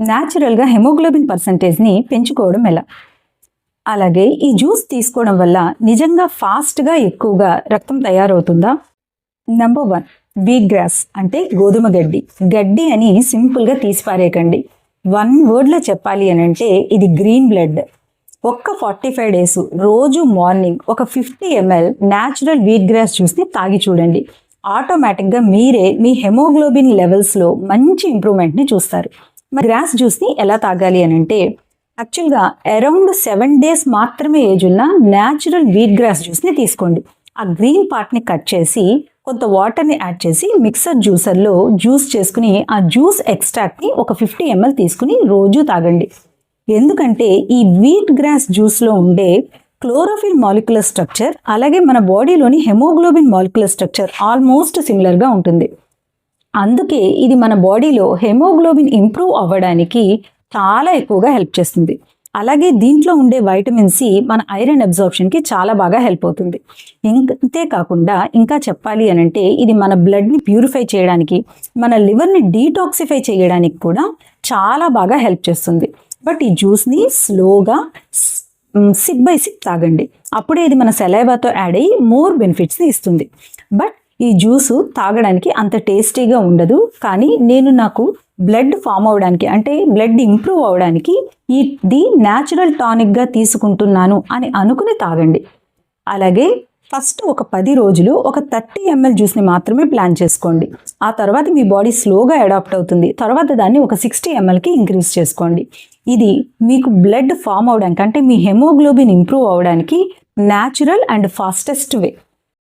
న్యాచురల్గా హెమోగ్లోబిన్ పర్సంటేజ్ని పెంచుకోవడం ఎలా? అలాగే ఈ జ్యూస్ తీసుకోవడం వల్ల నిజంగా ఫాస్ట్గా ఎక్కువగా రక్తం తయారవుతుందా? నంబర్ వన్ వీట్ గ్రాస్ అంటే గోధుమ గడ్డి. గడ్డి అని సింపుల్గా తీసిపారేయకండి వన్ వర్డ్లో చెప్పాలి అని అంటే ఇది గ్రీన్ బ్లడ్. ఒక్క ఫార్టీ ఫైవ్ డేస్ రోజు మార్నింగ్ ఒక fifty ML natural wheat grass జ్యూస్ని తాగి చూడండి. ఆటోమేటిక్గా మీరే మీ హెమోగ్లోబిన్ లెవెల్స్లో మంచి ఇంప్రూవ్మెంట్ని చూస్తారు. మరి గ్రాస్ జ్యూస్ని ఎలా తాగాలి అని అంటే యాక్చువల్గా అరౌండ్ సెవెన్ డేస్ మాత్రమే ఏజ్ ఉన్న న్యాచురల్ వీట్ గ్రాస్ జ్యూస్ని తీసుకోండి. ఆ గ్రీన్ పార్ట్ని కట్ చేసి కొంత వాటర్ని యాడ్ చేసి మిక్సర్ జ్యూసర్లో జ్యూస్ చేసుకుని ఆ జ్యూస్ ఎక్స్ట్రాక్ట్ని ఒక ఫిఫ్టీ ఎంఎల్ తీసుకుని రోజు తాగండి. ఎందుకంటే ఈ వీట్ గ్రాస్ జ్యూస్లో ఉండే క్లోరోఫిల్ మాలిక్యులర్ స్ట్రక్చర్ అలాగే మన బాడీలోని హెమోగ్లోబిన్ మాలిక్యులర్ స్ట్రక్చర్ ఆల్మోస్ట్ సిమిలర్గా ఉంటుంది. అందుకే ఇది మన బాడీలో హెమోగ్లోబిన్ ఇంప్రూవ్ అవ్వడానికి చాలా ఎక్కువగా హెల్ప్ చేస్తుంది. అలాగే దీంట్లో ఉండే వైటమిన్ సి మన ఐరన్ అబ్జార్ప్షన్కి చాలా బాగా హెల్ప్ అవుతుంది. ఇంతే కాకుండా ఇంకా చెప్పాలి అని అంటే ఇది మన బ్లడ్ని ప్యూరిఫై చేయడానికి మన లివర్ని డీటాక్సిఫై చేయడానికి కూడా చాలా బాగా హెల్ప్ చేస్తుంది. బట్ ఈ జ్యూస్ని స్లోగా సిప్ బై సిప్ తాగండి. అప్పుడే ఇది మన సెలైవాతో యాడ్ అయ్యి మోర్ బెనిఫిట్స్ని ఇస్తుంది. బట్ ఈ జ్యూసు తాగడానికి అంత టేస్టీగా ఉండదు. కానీ నేను నాకు బ్లడ్ ఫామ్ అవడానికి అంటే బ్లడ్ ఇంప్రూవ్ అవడానికి ఇది న్యాచురల్ టానిక్గా తీసుకుంటున్నాను అని అనుకుని తాగండి. అలాగే ఫస్ట్ ఒక పది రోజులు ఒక థర్టీ ఎంఎల్ జ్యూస్ని మాత్రమే ప్లాన్ చేసుకోండి. ఆ తర్వాత మీ బాడీ స్లోగా అడాప్ట్ అవుతుంది. తర్వాత దాన్ని ఒక సిక్స్టీ ఎంఎల్కి ఇంక్రీజ్ చేసుకోండి. ఇది మీకు బ్లడ్ ఫామ్ అవడానికి అంటే మీ హెమోగ్లోబిన్ ఇంప్రూవ్ అవడానికి న్యాచురల్ అండ్ ఫాస్టెస్ట్ వే.